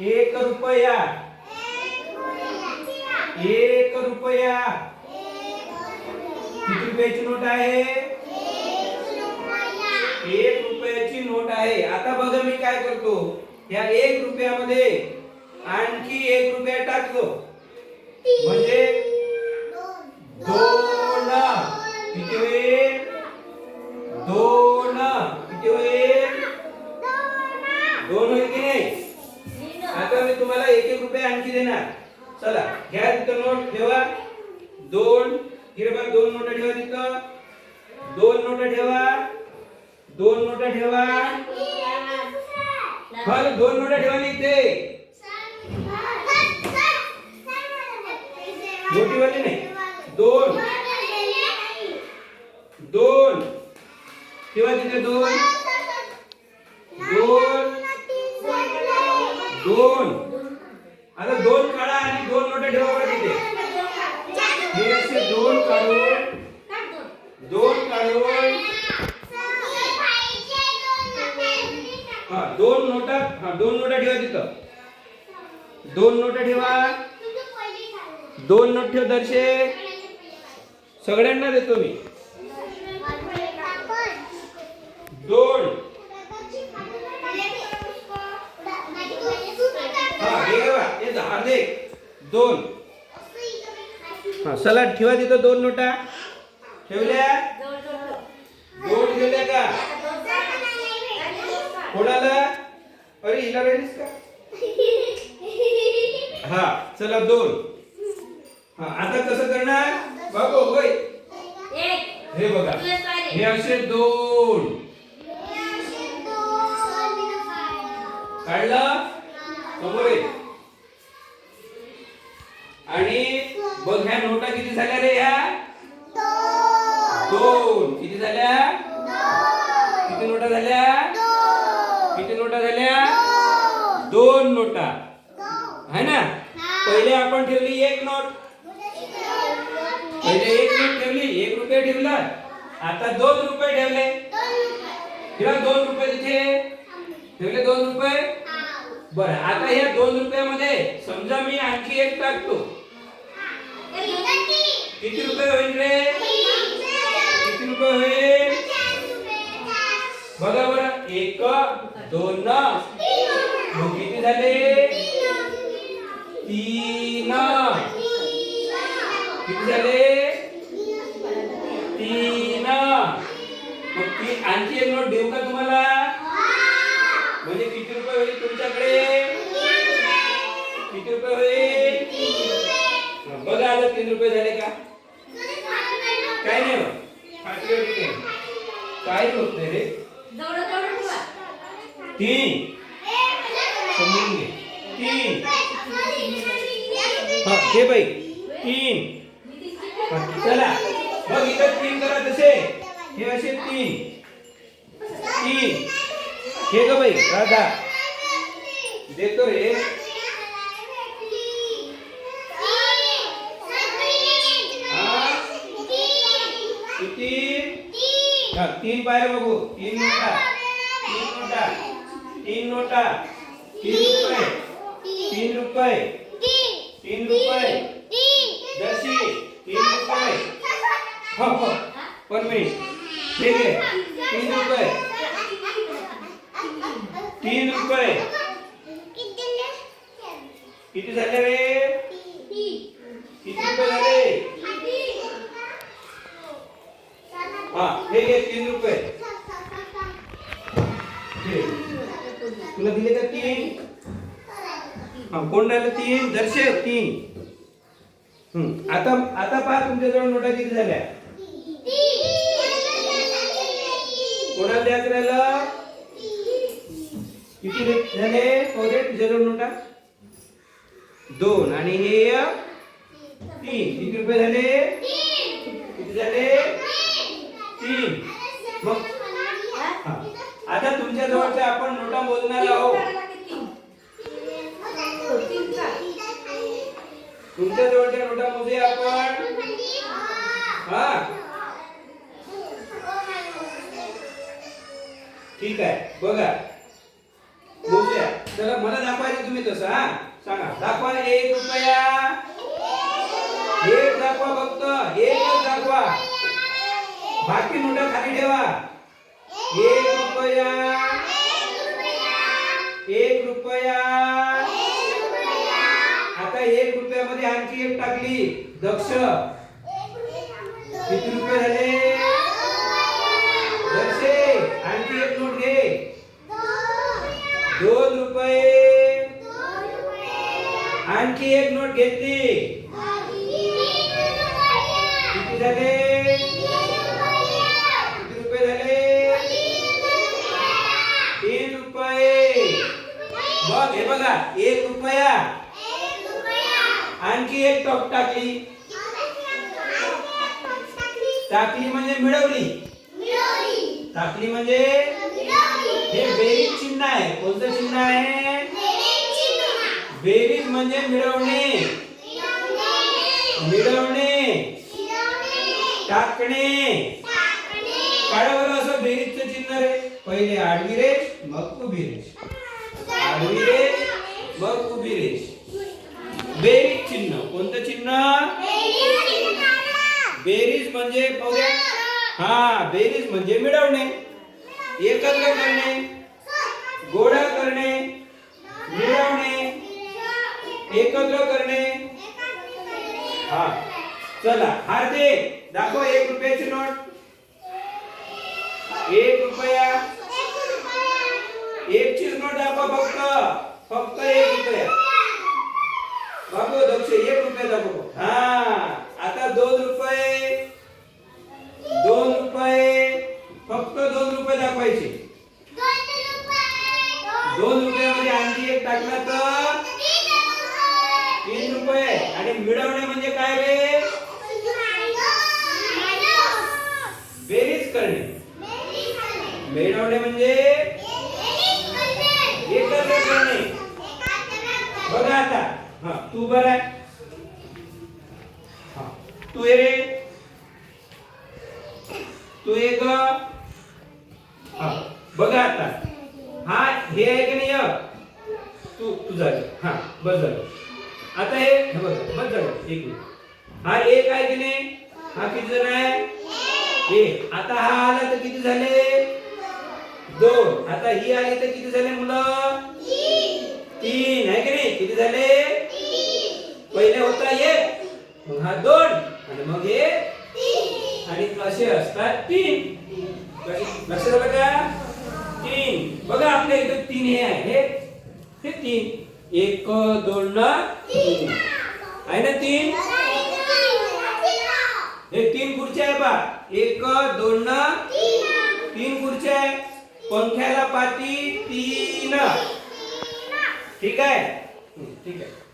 एक रुपया. एक रुपया. किती रुपयाची नोट आहे? एक रुपयाची नोट आहे. आता बघा मी काय करतो. या एक रुपयामध्ये आणखी एक रुपया टाकतो. म्हणजे दोन. किती होईल? दोन. रुपये आणखी देणार. चला घ्या तिथं नोट ठेवा. दोन इकडे दोन नोटा ठेवा तिथं. दोन नोटा ठेवा. दोन नोटा ठेवा. फल दोन नोटा ठेवा इथे. मोठी वाली नाही. दोन. दोन. ठेवा तिथे दोन दोन. आता दोन काढा आणि दोन नोटा ठेवा बरं तिथे. हे असे दोन काढून दोन काढून. हा दोन नोटा हा दोन नोटा ठेवा तिथं. दोन नोटा ठेवा. दोन नोट ठेव दर्शे. सगळ्यांना देतो मी दोन हा हे बघा अधिक दोन. हा सलाड ठेवा तिथं दोन नोटा. ठेवल्या? दोन ठेवल्या का? कोणाला? अरे हिला राहिलीस का? हा चला दोन. हा आता कसं करणार? बाबू होय. हे बघा. हे असे दोन. काढलं? समोर आणि बघ ह्या नोटा किती झाल्या रे ह्या? दोन. किती झाल्या? किती नोटा झाल्या? किती नोटा झाल्या? दोन नोटा. है ना? पहिले आपण ठेवली एक नोट. पहिले एक नोट ठेवली एक रुपये ठेवला. आता दोन रुपये ठेवले. ठेवा दोन रुपये तिथे. ठेवले दोन रुपये? बरं आता या दोन रुपयामध्ये समजा मी आणखी एक टाकतो. किती रुपये होईल रे? किती रुपये होईल बघा बरं. एक दोन किती झाले? तीन. किती झाले? तीन. मग ती आणखी एक नोट देऊ का तुम्हाला? म्हणजे किती रुपये होईल तुमच्याकडे? किती रुपये होईल? बघा आता तीन रुपये झाले का काय नाही होत. फाटली होती नाही. काय होत नाही रे तीन. समजून घे. तीन. हा घे बाई. तीन. चला. बघ इथं तीन करा तसे. हे असे तीन. तीन. हे ग बाई राधा. देतो रे. हा? किती? हा तीन पाय बघू. तीन नोटा. तीन नोटा. तीन नोटा. तीन रुपये. तीन रुपये. तीन रुपये. दशी तीन रुपये. हो हो. वन मिनिट ठीक आहे. तीन रुपये. तीन रुपये. किती झाले रे? किती रुपये झाले? हा हे घे तीन रुपये. तुला दिले का तीन? हा कोण राहिलं तीन? दर्शे तीन. हम्म. आता आता पहा तुमच्याजवळ नोटा किती झाल्या. कोणाला द्यायचं राहिलं? किती झाले? कोणते तुझ्याजवळ नोटा. दोन. आणि हे तीन. किती रुपये झाले? किती झाले? तीन. मग. आता तुमच्या जवळच्या आपण नोटा मोजणार आहोत. तुमच्या जवळच्या नोटा मोजूया आपण. हा. ठीक आहे. बघा. मोजूया. चला मला दाखवायचं तुम्ही तसं हा. सांगा. दाखवा एक रुपया. एक दाखवा फक्त. एकच दाखवा. बाकी नोटा खाली ठेवा. एक रुपया. एक रुपया. आता एक रुपयामध्ये आणखी एक टाकली. दक्ष. किती रुपये झाले? दक्षे. आणखी एक नोट घे. दोन रुपये. आणखी एक नोट घेतली. बघ हे बघा एक रुपया. आणखी एक टॉप टाकली. टाकली म्हणजे मिळवली. टाकली म्हणजे हे बेरीज चिन्ह आहे. कोणतं चिन्ह आहे? बेरीज म्हणजे मिळवणे. मिळवणे. टाकणे. काढा बरं असं बेरीजचं चिन्ह रे. पहिले आडवी रेष मग उभी रेष. आडवी रेष मग उभी रेष बेरीज चिन्ह. कोणतं चिन्ह? बेरीज म्हणजे बघूया हा बेरीज म्हणजे मिळवणे. एकत्र करणे. गोळा करणे. मिळवणे. एकत्र करणे. हा. चला हार्दे दाखव एक रुपयाची नोट. एक रुपया. एक चीज नोट दाखव फक्त फक्त एक रुपया बाबू दक्ष एक रुपया दाखव हा आता दोन रुपये दोन रुपये फक्त दोन रुपये दाखवायचे दोन रुपयामध्ये आणखी एक टाकला तर तीन रुपये आणि मिळवणे म्हणजे काय रे बेरीज करणे मिळवणे म्हणजे एकत्र करणे बघा आता हा तू बर आहे. तू ये रे. तू एक ग. बघा आता. हा हे आहे की नाही तू तू झालं हा बस झालं आता हे बघ बस झालं एक मिनिट. हा एक आहे की नाही? हा किती जण आहे? एक आता हा आला तर किती झाले? दोन. आता ही आली तर किती झाले मुलं? तीन. आहे की नाही? किती झाले पहिले होता एक मग हा दोन आणि मग हे आणि असतात तीन. कसे- लक्षात आलं का तीन. बघा आपल्या इथं तीन हे आहे. हे तीन. एक दोन तीन. आहे ना तीन? हे तीन खुर्च्या आहे बा. एक दोन न तीन खुर्च्या आहे. पंख्याला पाती तीन. ठीक आहे? ठीक आहे.